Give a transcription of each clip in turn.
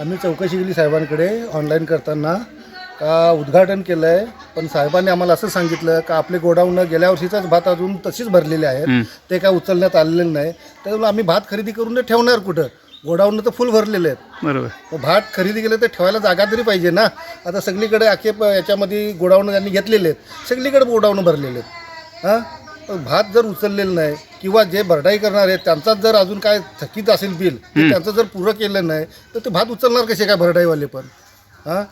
आम्ही चौकशी केली साहेबांकडे ऑनलाईन करताना. का उद्घाटन केलं आहे पण साहेबांनी आम्हाला असं सांगितलं का आपले गोडाऊन गेल्या वर्षीचाच भात अजून तशीच भरलेले आहेत. ते काय उचलण्यात आलेलं नाही. त्यामुळे आम्ही भात खरेदी करून ते ठेवणार कुठं? गोडाऊन तर फुल भरलेले आहेत. बरोबर. भात खरेदी केलं तर ठेवायला जागा तरी पाहिजे ना. आता सगळीकडे प- याच्यामध्ये गोडाऊन त्यांनी घेतलेले आहेत. सगळीकडे गोडाऊन भरलेले आहेत. हां? भात जर उचललेलं नाही किंवा जे भरडाई करणार आहेत त्यांचाच जर अजून काय थकीत असेल बिल ते त्यांचं जर पुरं केलं नाही तर ते भात उचलणार कसे काय भरडाईवाले पण? हां?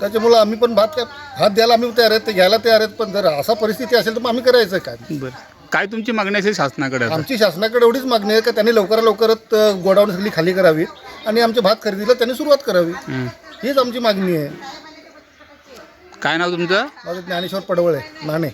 त्याच्यामुळं आम्ही पण भात काय भात द्यायला आम्ही तयार आहेत ते घ्यायला तयार आहेत पण जर असा परिस्थिती असेल तर मग आम्ही करायचं काय? बरं. काय तुमची मागणी असेल शासनाकडे आता? आमची शासनाकडे एवढीच मागणी आहे का त्यांनी लवकरात अ, गोडाऊन सगळी खाली करावी आणि आमचे भात खरेदीला त्यांनी सुरुवात करावी. हं. हीच आमची मागणी आहे. काय नाव तुमचं? माझं ज्ञानेश्वर पडवळे नाणे.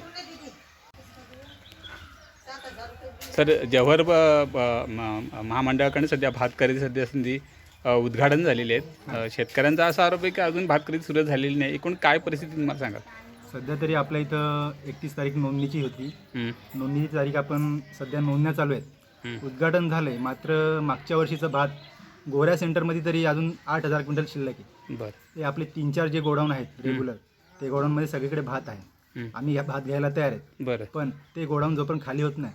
सर जव्हर महामंडळाकडे सध्या भात खरेदी सध्या संधी उद्घाटन झालेले आहेत. शेतकऱ्यांचा असा आरोप आहे की अजून भात खरेदी सुरू झालेली नाही. एकूण काय परिस्थिती तुम्हाला सांगा. सध्या तरी आपल्या इथं एकतीस तारीख नोंदणीची होती. नोंदणीची तारीख आपण सध्या नोंदण्या चालू आहेत. उद्घाटन झालंय. मात्र मागच्या वर्षीचं भात गोऱ्या सेंटरमध्ये तरी अजून आठ हजार क्विंटल शिल्लक आहे. बरं. ते आपले तीन चार जे गोडाऊन आहेत रेग्युलर ते गोडाऊनमध्ये सगळीकडे भात आहे. आम्ही ह्या भात घ्यायला तयार आहेत. बरं. पण ते गोडाऊन जोपर्यंत खाली होत नाही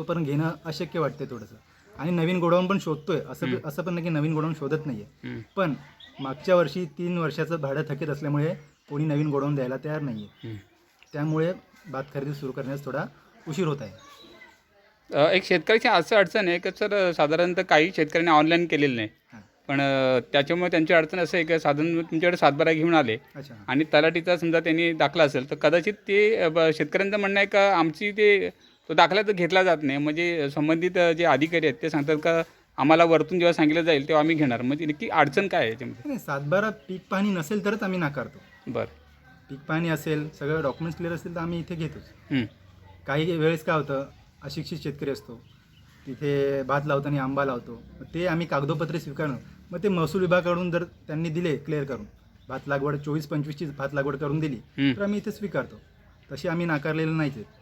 तोपर्यंत घेणं अशक्य वाटते थोडंसं. आणि नवीन गोडाऊन पण शोधतोय. असं असं पण नाही की नवीन गोडाऊन शोधत नाहीये. पण मागच्या वर्षी तीन वर्षाचं भाडं थकीत असल्यामुळे कोणी नवीन गोडाऊन द्यायला तयार नाही आहे हं. त्यामुळे भात खरेदी सुरू करण्यास थोडा उशीर होत आहे. एक शेतकऱ्याची असं अडचण आहे की सर साधारणतः काही शेतकऱ्यांनी ऑनलाईन केलेलं नाही. पण त्याच्यामुळे त्यांची अडचण असं आहे की साधारण तुमच्याकडे सातबारा घेऊन आले आणि तलाठीचा समजा त्यांनी दाखला असेल तर कदाचित ते शेतकऱ्यांचं म्हणणं आहे का आमची ते तो दाखला तर घेतला जात नाही. म्हणजे संबंधित जे अधिकारी आहेत ते सांगतात का आम्हाला वरतून जेव्हा सांगितलं जाईल तेव्हा आम्ही घेणार. म्हणजे नक्की अडचण काय आहे याच्यामध्ये? नाही सातबारा पीक पाहणी नसेल तरच आम्ही नाकारतो. बरं. पीक पाहणी असेल सगळं डॉक्युमेंट्स क्लिअर असतील तर आम्ही इथे घेतोच. हं. काही वेळेस काय होतं अशिक्षित शेतकरी असतो तिथे भात लावतो आणि आंबा लावतो. मग ते आम्ही कागदोपत्रे स्वीकारणं. मग ते महसूल विभागाकडून जर त्यांनी दिले क्लिअर करून भात लागवड चोवीस पंचवीसची भात लागवड करून दिली हं. तर आम्ही इथे स्वीकारतो. तशी आम्ही नाकारलेलं नाहीच आहे